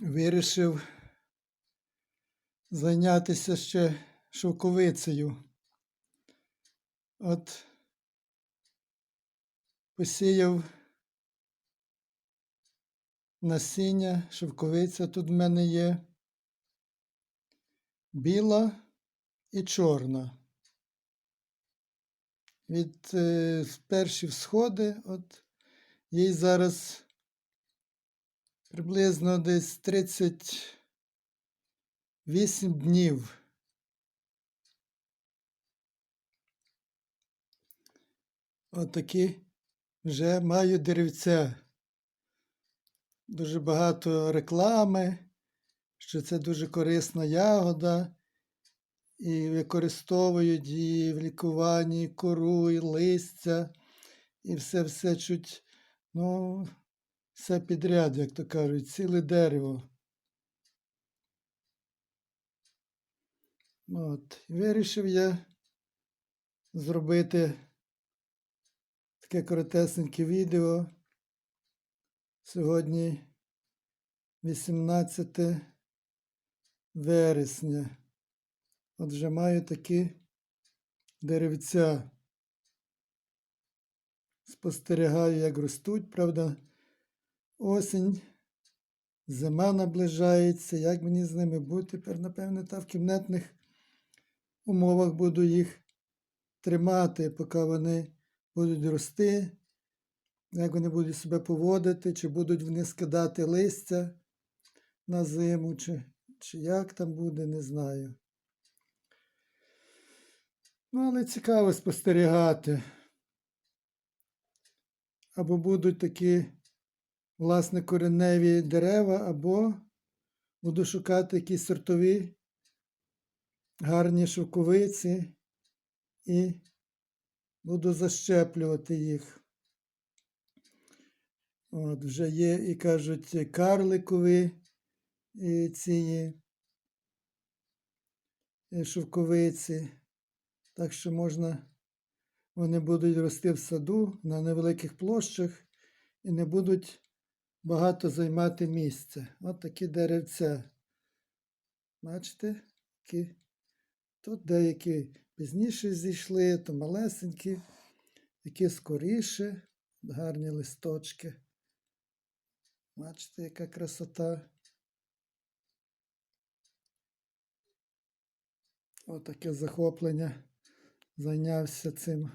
вирішив зайнятися ще шовковицею. От посіяв насіння, шовковиця тут в мене є. Біла і чорна. Від е, перші всходи, от їй зараз приблизно десь 38 днів. Отакі вже маю деревця. Дуже багато реклами, що це дуже корисна ягода, і використовують її в лікуванні кору, і листя, і все-все чуть, ну, все підряд, як то кажуть, ціле дерево. От. Вирішив я зробити таке коротесеньке відео. Сьогодні 18 вересня. От вже маю такі деревця. Спостерігаю, як ростуть, правда, осінь, зима наближається, як мені з ними бути. Тепер, напевне, та в кімнатних умовах буду їх тримати, поки вони будуть рости, як вони будуть себе поводити, чи будуть вони скидати листя на зиму, чи, чи як там буде, не знаю. Ну, але цікаво спостерігати. Або будуть такі, власне, кореневі дерева, або буду шукати якісь сортові гарні шовковиці і буду защеплювати їх. От, вже є, і кажуть, карликові і ці шовковиці. Так що можна, вони будуть рости в саду на невеликих площах і не будуть багато займати місця. От такі деревця. Бачите? Такі. Тут деякі пізніше зійшли, то малесенькі, які скоріше, гарні листочки. Бачите, яка красота. Отаке захоплення. Зайнявся цим